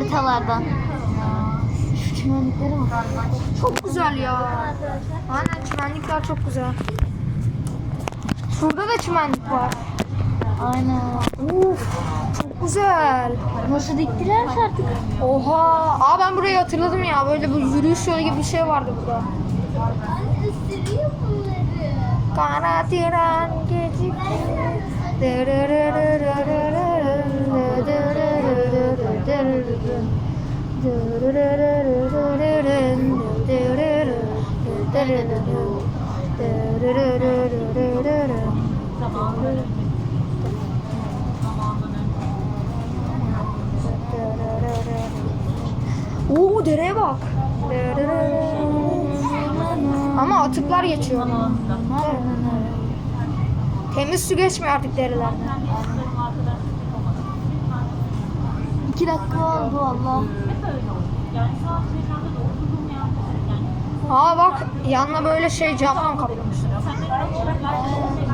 haritalardan. Şu çimenliklere bak. Çok güzel ya. Aynen çimenlikler çok güzel. Şurada da çimenlik var. Aynen. Uf, çok güzel. Nasıl diktilerse artık. Oha. Aa ben burayı hatırladım ya. Böyle bu yürüyüş yolu gibi bir şey vardı burada. Kara tren Oo dereye bak. Ama atıklar geçiyor. Temiz su geçmiyor artık derelerden. İki dakika oldu valla. Aa bak yanına böyle şey camdan kaplamış.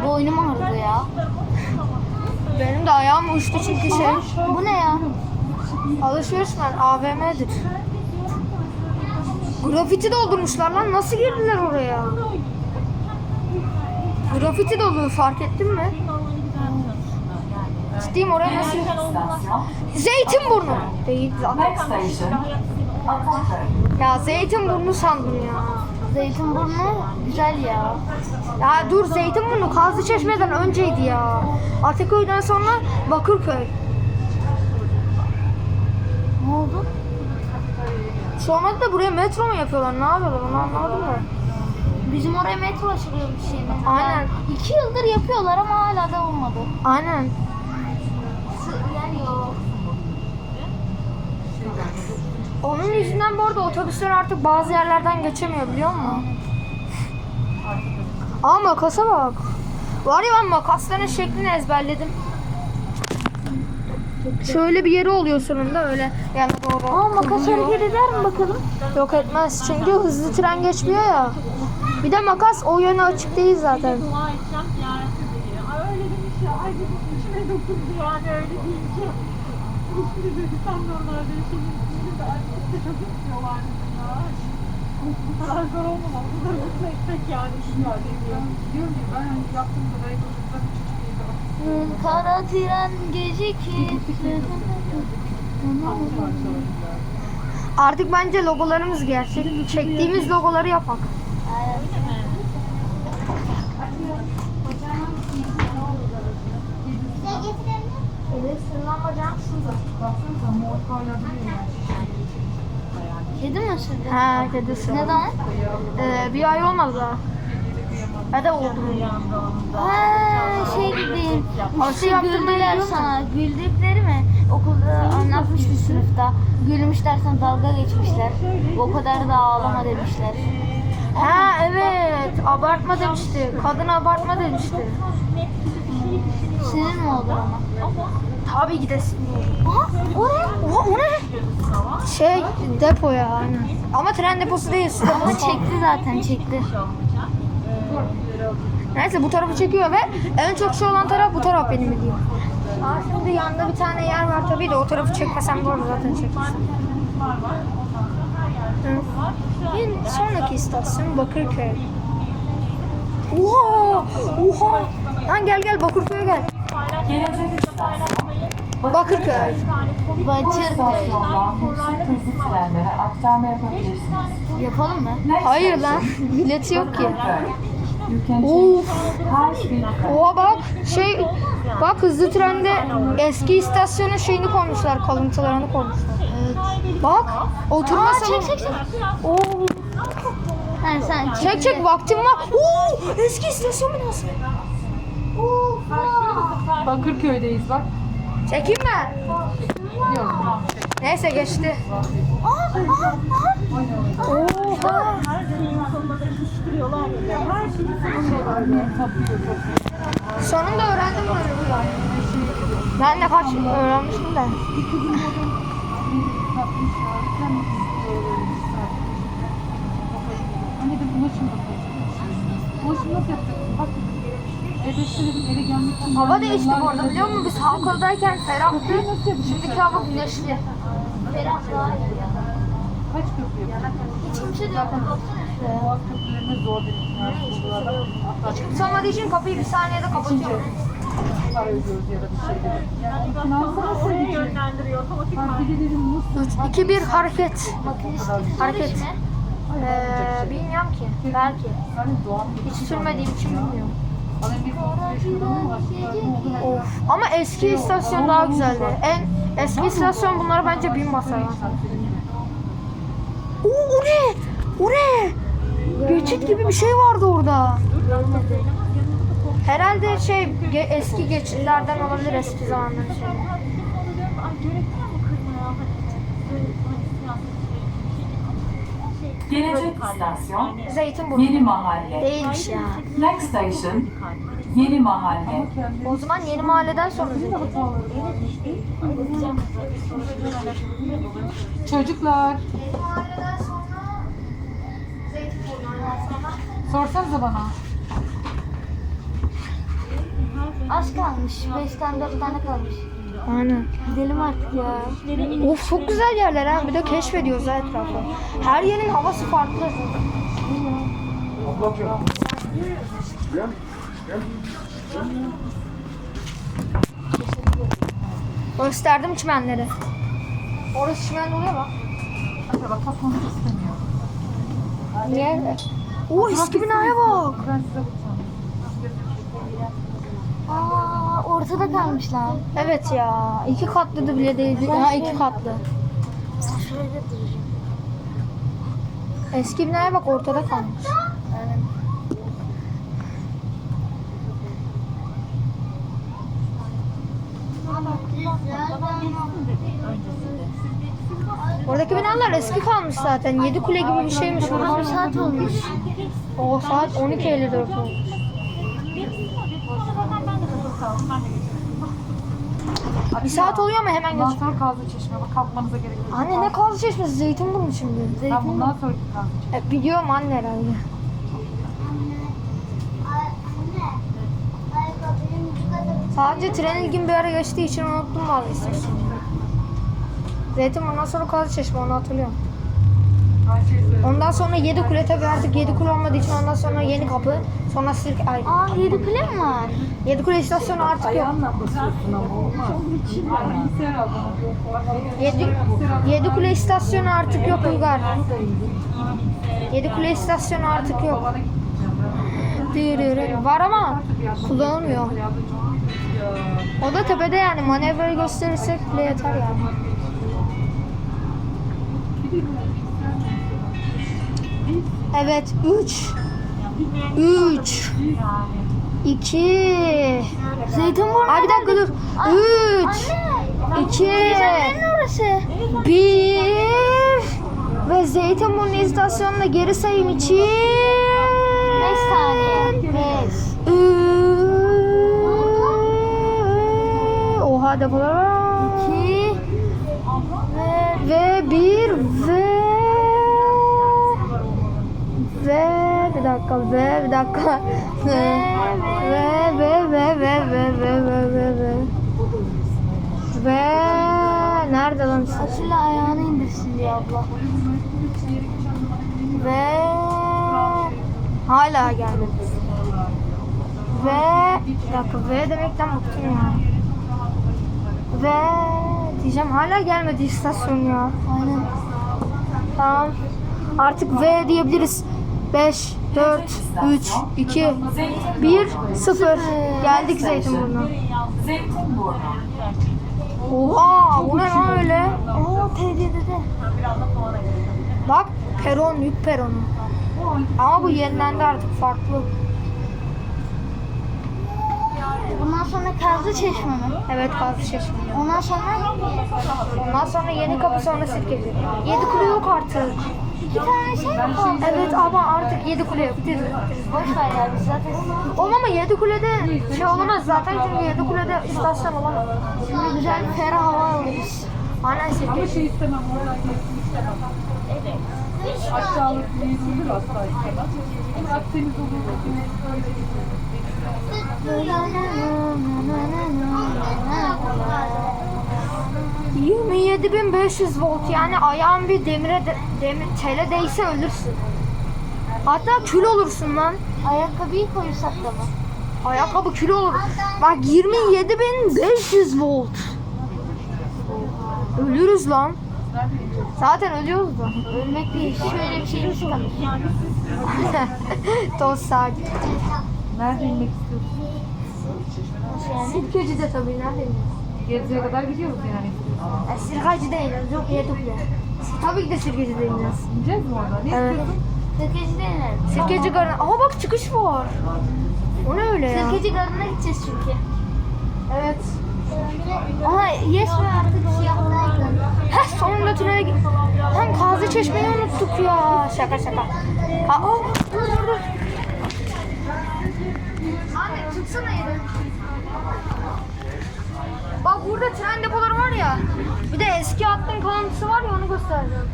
Boynum ağrıdı ya. Benim de ayağım uçtu çünkü şey Bu ne ya? alışveriş ben AVM'dir. Grafiti doldurmuşlar lan nasıl girdiler oraya? Grafiti dolu fark ettin mi? Ciddiyim oraya nasıl? Zeytinburnu. Değil zaten. Ya Zeytinburnu sandım ya. Zeytinburnu güzel ya. Ya dur Zeytinburnu Kazlı Çeşme'den önceydi ya. Ataköy'den sonra Bakırköy. Ne oldu? Sonra da buraya metro mu yapıyorlar? Ne yapıyorlar? Onu anlamadım da. Bizim oraya metro açılıyormuş yine. Aynen. İki yıldır yapıyorlar ama hala da olmadı. Aynen. Yer yok. Onun yüzünden bu arada otobüsler artık bazı yerlerden geçemiyor biliyor musun? Aa makasa bak. Var ya ben makasların şeklini ezberledim. Şöyle bir yeri oluyor sonunda öyle yana doğru. Aa makas hareket eder mi bakalım? Yok etmez çünkü hızlı tren geçmiyor ya. Bir de makas o yöne açık değil zaten. öyle demiş ya. Ay dedim içime dokundu yani öyle deyince. Senin üstüne de ay işte çok istiyorlar ya. Bu kadar zor olmamalı. Bu da mutlu etmek yani. Ya diyor. Diyorum ben hani yaptığım kadar çocuklar küçük Kara tren gecikir. Artık bence logolarımız gerçek. Çektiğimiz logoları yapak. Şurada. Kedi mi ısırdı? Ha, kedisi. Neden? Ee, bir ay olmadı daha. Ya da oldu? Ha şey gibi. Yaptırmayı güldüler sana. Güldükleri mi? Okulda anlatmış bir sınıfta. Gülmüşler sana dalga geçmişler. O kadar da ağlama demişler. Ha evet, abartma demişti. Kadın abartma demişti. Sinir mi oldu ama? Tabii ki de sinir. Aha oraya. Oha o ne? Şey, depo ya aynen. Ama tren deposu değil, Ama çekti zaten çekti. Neyse bu tarafı çekiyor ve en çok şey olan taraf bu taraf benim bildiğim. Aa şimdi yanında bir tane yer var tabii de o tarafı çekmesem arada zaten çekmiştim. Hı. Bir sonraki istasyon Bakırköy. Oha! Oha! Lan gel gel Bakırköy'e gel. Bakırköy. Yapabilirsiniz. Yapalım mı? Hayır lan. Bileti yok ki. Bakırköy. Train. Oha bak şey bak hızlı trende eski istasyonun şeyini koymuşlar kalıntılarını koymuşlar. Bak oturma salonu. çek, çek, çek. Oo, Ha, sen çek çek vaktim var. Oo, eski istasyon binası. Bakırköy'deyiz bak. Çekeyim mi? Yok. Neyse geçti. Oha. Sonunda öğrendim böyle ya. Ben de kaç öğrenmiştim de. Anne de bulaşım da Bulaşım nasıl. Edes'te dedim eve gelmek için. Hava değişti bu arada biliyor musun? Biz Halkalı'dayken ferahtı. Şimdiki hava güneşli. Ferah. Hiç kimse de yok. Boğaz köprülerine zor bir. Hiç kimse olmadığı için kapıyı bir saniyede kapatıyor. para ödüyoruz ya da bir şey gibi. Yani finansal Oraya yönlendiriyor otomatik Partilerin nasıl 3, 2, 1 hareket. Makinist Hareket. Ee, bilmiyorum ki. Belki. Hiç sürmediğim için bilmiyorum. Of. Ama eski istasyon daha güzeldi. En eski istasyon bunları bence bin basar. Oo, o ne? O ne? Geçit gibi bir şey vardı orada. Herhalde şey ge- eski geçitlerden olabilir eski zamanların şey. Gelecek istasyon Zeytinburnu. Yeni Mahalle. Değilmiş ya. Next station Yeni Mahalle. O zaman yeni mahalleden sonra. Çocuklar Yeni mahalleden sonra Zeytinburnu. sorsanıza bana. Az kalmış. 5 tane 4 tane kalmış. Aynen. Gidelim artık ya. Of çok güzel yerler ha. Bir de keşfediyoruz ha etrafı. Her yerin havası farklı. Gösterdim çimenleri. Orası çimen oluyor bak. Acaba katlamak istemiyorum. Niye? Oo eski binaya bak. Ben size. Aa ortada kalmış lan. Evet ya. iki katlı da bile değil. Ha iki katlı. Eski binaya bak ortada kalmış. Oradaki binalar eski kalmış zaten. Yedi kule gibi bir şeymiş. Tam saat olmuş. O saat 12.54 olmuş. Bir saat oluyor mu hemen Bundan geç. sonra Kazlı Çeşme. Bak kalkmanıza gerek yok. Anne ne kaldı çeşmesi? Zeytinburnu şimdi. Ben Zeytin. bundan sonraki Kazlı Çeşme. E, biliyorum anne herhalde. Sadece tren ilgim bir ara geçtiği için unuttum bazı istasyonu. Zeytinburnu'ndan sonra Kazlıçeşme onu hatırlıyorum. Ondan sonra yedi kule tabii artık yedi kule olmadığı için ondan sonra yeni kapı. Sonra sirk ay Aa 7 kule mi var? yedi kule istasyonu artık yok. Ayağınla basıyorsun ama olmaz. Bilgisayar al bana. Yedi, yedi kule istasyonu artık yok Uygar. Yedi kule istasyonu artık yok. Var ama kullanılmıyor. O da tepede yani manevrayı gösterirsek bile yeter yani. Evet 3 3 2 Zeytinburnu. Ay bir dakika dur. 3 2 Nerenin orası? 1 ve Zeytinburnu istasyonuna geri sayım için 5 saniye. 5. Oha depolar. 2 ve Ve bir ve ve bir dakika ve bir dakika ve ve ve ve ve ve ve ve ve ve ve nerede lan? Şöyle ayağını indirsin diyor abla. ve hala gelmedi. Ve bir dakika ve demekten bıktım ya. Ve diyeceğim hala gelmedi istasyon ya. Aynen. Tamam. Artık V diyebiliriz. 5, 4, 3, 2, 1, 0. Geldik. Zeytinburnu. Oha bu ne lan öyle? Oo TD'de. Bak peron, yük peronu. Ama bu yenilendi artık farklı. Bundan sonra Kazlı Çeşme mi? Evet fazla şaşırdım. Ondan sonra Ondan sonra yeni kapı sonra sirkeci. Yedi kule yok artık. iki tane şey mi kaldı? Evet ama artık yedi kule yok. Bitir. Boş ver ya biz zaten Oğlum ama yedi kulede şey olamaz zaten çünkü yedi kulede istasyon olamaz. şimdi güzel bir ferah hava alırız. Aynen Ama sirkeci. şey istemem. Oradan gelsin istemem. Evet. Aşağılık bir olur asla istemem. Ama Akdeniz olur. Öyle gidiyor. 27500 volt yani ayağın bir demire de, demir, tele değse ölürsün. Hatta kül olursun lan. Ayakkabıyı koysak da mı? Ayakkabı kül olur. Bak 27500 volt. Ölürüz lan. Zaten ölüyoruz da. Ölmek değil. Şöyle bir şeyimiz kalır. Toz sakin. Nerede inmek istiyorsun? Sirkeci de tabii nerede? Geziye kadar gidiyoruz yani. E, sirkacı değil. Yok Yedukle. Tabii ki de sirkeci değil. İneceğiz mi orada? Ne Evet. istiyorsun? Sirkeci denerim. Sirkeci garı. Aha bak çıkış var. O ne öyle ya? Sirkeci garına gideceğiz çünkü. Evet. Aha yes ve artık yaptılar. Heh sonunda tünele git. Hem Kazı Çeşme'yi unuttuk ya. Şaka şaka. Aa, dur dur dur. Tutsana yeri. Bak burada tren depoları var ya. Bir de eski hattın kalıntısı var ya onu göstereceğim.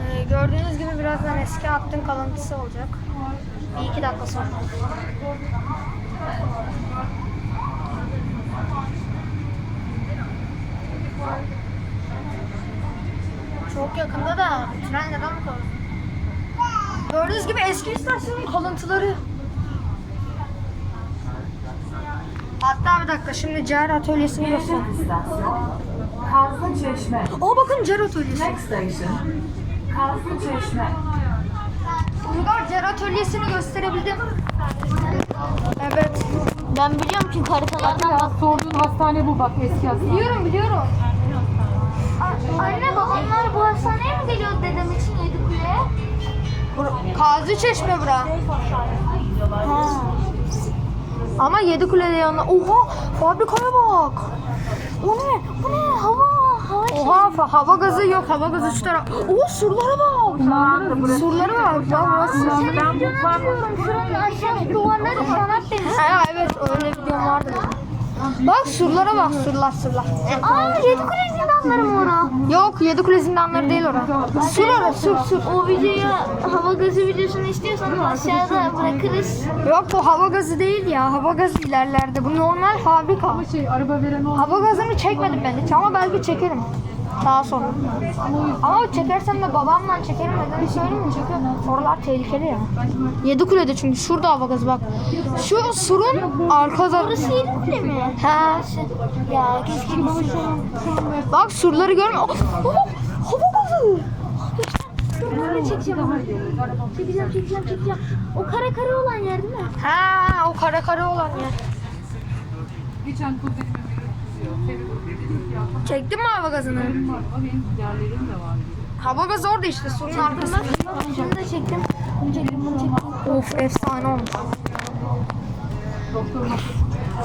Ee, gördüğünüz gibi birazdan eski hattın kalıntısı olacak. Bir iki dakika sonra. Çok yakında da tren neden kadar? Gördüğünüz gibi eski istasyonun kalıntıları. Hatta bir dakika şimdi Cer atölyesini göster. Gelecek istasyon Kazlı Çeşme. Aa bakın Cer atölyesi. Next station Kazlı Çeşme. Uygar Cer atölyesini gösterebildim. Evet. Ben biliyorum çünkü haritalardan bak. Sorduğun hastane bu bak eski hastane. Biliyorum biliyorum. A- Anne babamlar bu hastaneye mi geliyor dedem için Yedikule'ye? Kazı Çeşme bura. Ha. Ama Yedikule'de yanına. Oha fabrikaya bak. O ne? Bu ne? Hava. Hava. Oha fa- hava gazı yok. Hava gazı şu taraf. Oo surlara bak. Surlara bak. Bak burası. Videonu atıyorum. Şuranın aşağıdaki duvarları sanat deniz. Ha evet öyle videom vardı. Bak surlara bak surlar surlar. Aa Yedikule zindanları mı ora? Yok Yedikule zindanları değil orası. Sur orası sur sur. O videoyu hava gazı videosunu istiyorsanız aşağıda bırakırız. Yok bu hava gazı değil ya. Hava gazı ilerlerde. Bu normal fabrika. Ama şey araba veren o. Hava gazını çekmedim ben hiç ama belki çekerim. Daha sonra. Ama çekersem de babamla çekerim nedeni söyleyeyim mi? Çünkü oralar tehlikeli ya. Yedikule'de çünkü şurada hava gazı bak. Şu surun arkada. Burası Yedikule mi? He. Ya keşke bir Bak surları görme. Oh, oh, hava gazı. De çekeceğim. Çekeceğim çekeceğim çekeceğim. O kare kare olan yer değil mi? Ha, o kara kara olan yer. Geçen kuzenime. Seviyorum. Çektin mi hava gazını? var ama benim yerlerim de var. Hava gazı orada işte surun arkasında. Şunu da çektim. Bunu çektim bunu çektim. Of efsane olmuş.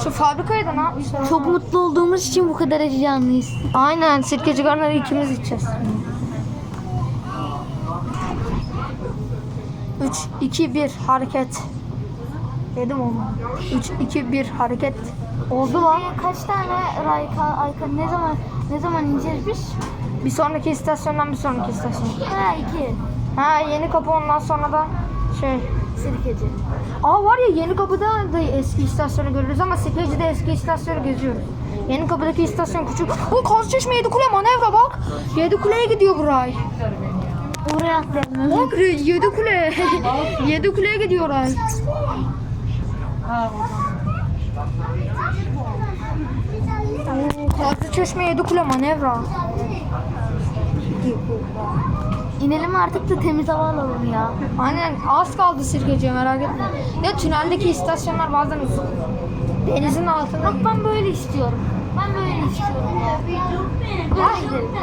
Şu fabrikayı da ne yapmışlar? Çok mutlu olduğumuz için bu kadar heyecanlıyız. Aynen sirkeci garnları ikimiz içeceğiz. 3, 2, 1 hareket. Dedim onu. 3, 2, 1 hareket. Oldu lan. Ee, Kaç tane Rayka, Ayka ne zaman ne zaman biz? Bir sonraki istasyondan bir sonraki istasyon. Ha iki. Ha yeni kapı ondan sonra da şey. Sirkeci. Aa var ya yeni kapıda da eski istasyonu görürüz ama Sirkeci'de eski istasyonu geziyoruz. Yeni kapıdaki istasyon küçük. O Kazçeşme Yedikule manevra bak. Yedikule'ye gidiyor Buray. Oraya atlayalım. Bak Yedikule. Yedikule'ye gidiyor Buray. Ha oradan. Kazçeşme Yedikule manevra. İnelim artık da temiz hava alalım ya. Aynen az kaldı Sirkeci'ye merak etme. Ya tüneldeki istasyonlar bazen uzun. Denizin altında. Bak ben böyle istiyorum. Ben böyle istiyorum ya.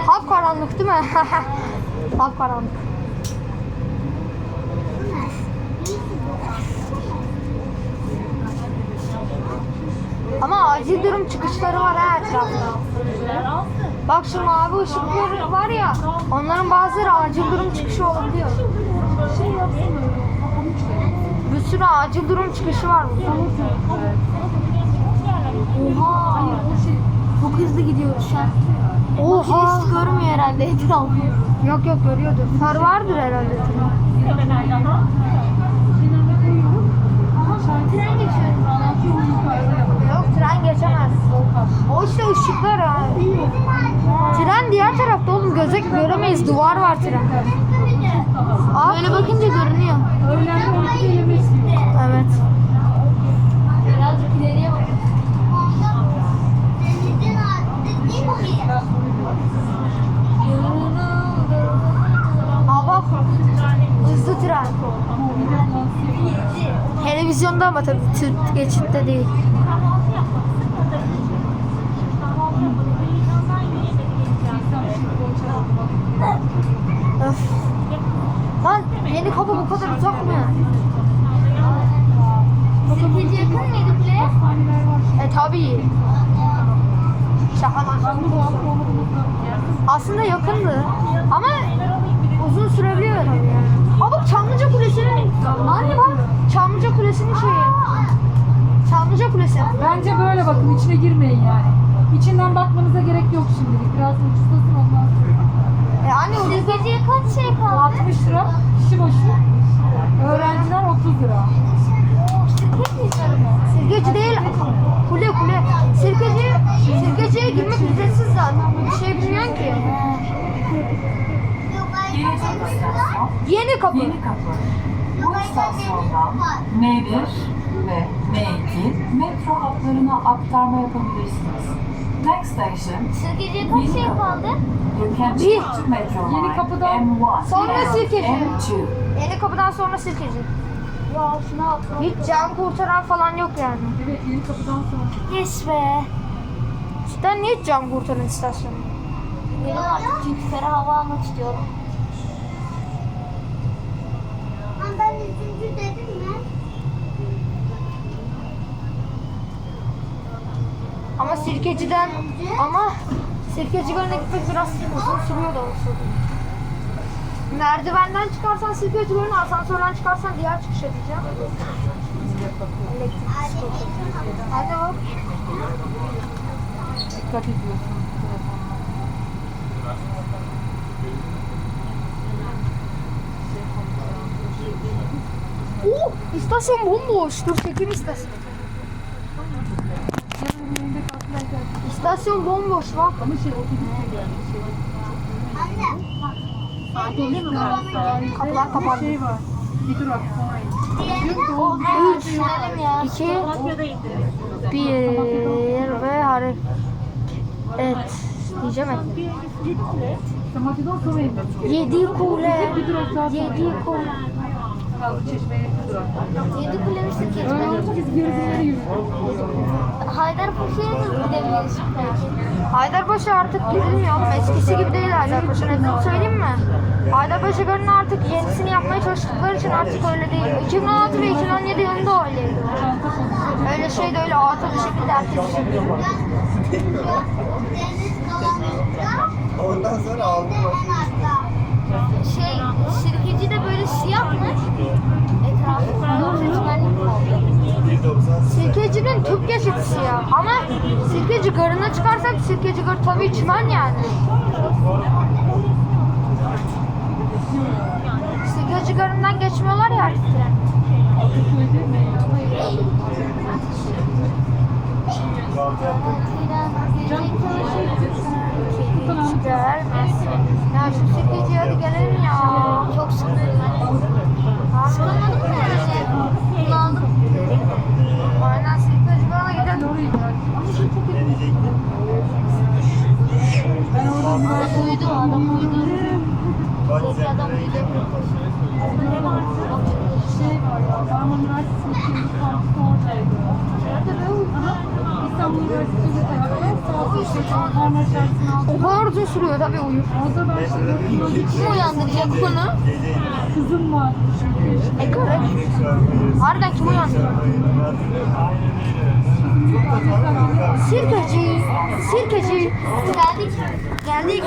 Hap karanlık değil mi? Hap karanlık. Ama acil durum çıkışları var ha etrafta. Bak şu mavi ışıklar var ya, onların bazıları acil durum çıkışı olabiliyor. Bir sürü acil durum çıkışı var burada. Oha. Çok hızlı gidiyoruz şu an. Oha! Hiç görmüyor herhalde etrafı. Yok yok görüyordur. Far vardır herhalde. Tren geçiyor. Yok tren geçemez. O işte ışıklar ha. Tren diğer tarafta oğlum göze göremeyiz. Duvar var tren. Aa, Böyle bakınca görünüyor. Öğlen 12'de yemek yiyor. Evet. Birazcık ileriye bak. Bak. Hızlı tren. Televizyonda ama tabii geçitte değil. Lan yeni kapı bu kadar uzak mı? Sirkeci yakın mıydı kule? E tabii. Şaka. Aslında yakındı. Ama uzun sürebiliyor tabii yani. Aa bak Çamlıca Kulesi'nin Anne bak Çamlıca Kulesi'nin şeyi. Çamlıca Kulesi. Bence böyle bakın içine girmeyin yani. İçinden bakmanıza gerek yok şimdilik. Biraz ucuzlasın ondan sonra. E anne Sirkeciye kaç şey kaldı? 60 lira kişi başı. Öğrenciler 30 lira. Sirkeci değil kule kule. Sirkeci Sirkeci'ye girmek ücretsiz zaten. Bir şey bilmiyorsun ki. Yeni kapı. Yeni Kapı. Bu istasyondan M1 ve M2 metro hatlarına aktarma yapabilirsiniz. Next station, Sirkeciye kaç şey kaldı? Bir. change to metro Yeni line kapıdan M1 sonra Sirkeci. M2. Yeni kapıdan sonra Sirkeci. Ya şuna bak. Hiç can kurtaran falan yok yani. evet yeni kapıdan sonra. Yes be. Cidden niye can kurtaran istasyonu? Benim artık çünkü ferah hava almak istiyorum. Ben üçüncü dedim Ama Sirkeci'den ama Sirkeci Gölü'ne gitmek biraz uzun sürüyor da olsun. Merdivenden çıkarsan Sirkeci Gölü'ne, asansörden çıkarsan diğer çıkışa diyeceğim. Hadi bak. Dikkat ediyorsunuz. Oo, istasyon bomboş. Dur çekeyim istasyon. İstasyon bomboş bak. Ama şey otobüsle geldi. Anne. Kapılar kapandı. Şey var. Bir durak sonra in. Üç. Düşünelim ya. 2 1 ve hareket diyeceğim et. Yedi kule. Yedi kule. Çeşmeye durak. Yedi kule mi Sirkeci Öyle mi? olunca biz gerisinleri yürüdük. Haydarpaşa'ya da gidebiliriz. Haydarpaşa artık gidilmiyor. Eskisi gibi değil Haydarpaşa. Neden söyleyeyim mi? Haydarpaşa Gölü'nün artık yenisini yapmaya çalıştıkları için artık öyle değil. 2016 ve 2017 yılında öyleydi. Öyle şey de öyle orta bir şekilde herkes kalanında Ondan sonra aldım. Şey, Sirkeci'nin Türk yaşatısı ya. Ama Sirkeci Garı'na çıkarsak Sirkeci Garı tabii çimen yani. Sirkeci Garı'ndan geçmiyorlar ya artık. Ya şu Sirkeci'ye hadi gelelim ya. Çok sıkıldım ben. Sıkılmadım mı? Bunaldım. Aynen Sirkeci Garı'na gidelim. Oraya giderdik. Ben orada üniversite Uyudu adam uyudu. Kaç Buradaki sene adam uyudu. şey var ya. Marmara Üniversitesi'nin ikinci kampüsü oradaydı. Aha, İstanbul Üniversitesi'nin tarafta. Sağ olsun işte Marmara Çarşısı'nın altında. Sürüyor tabii uyur. Orada ben Kim uyandıracak bunu? kızım var. E garip. Harbiden kim uyandırıyor? Sirkeci. Sirkeci. Geldik. Geldik.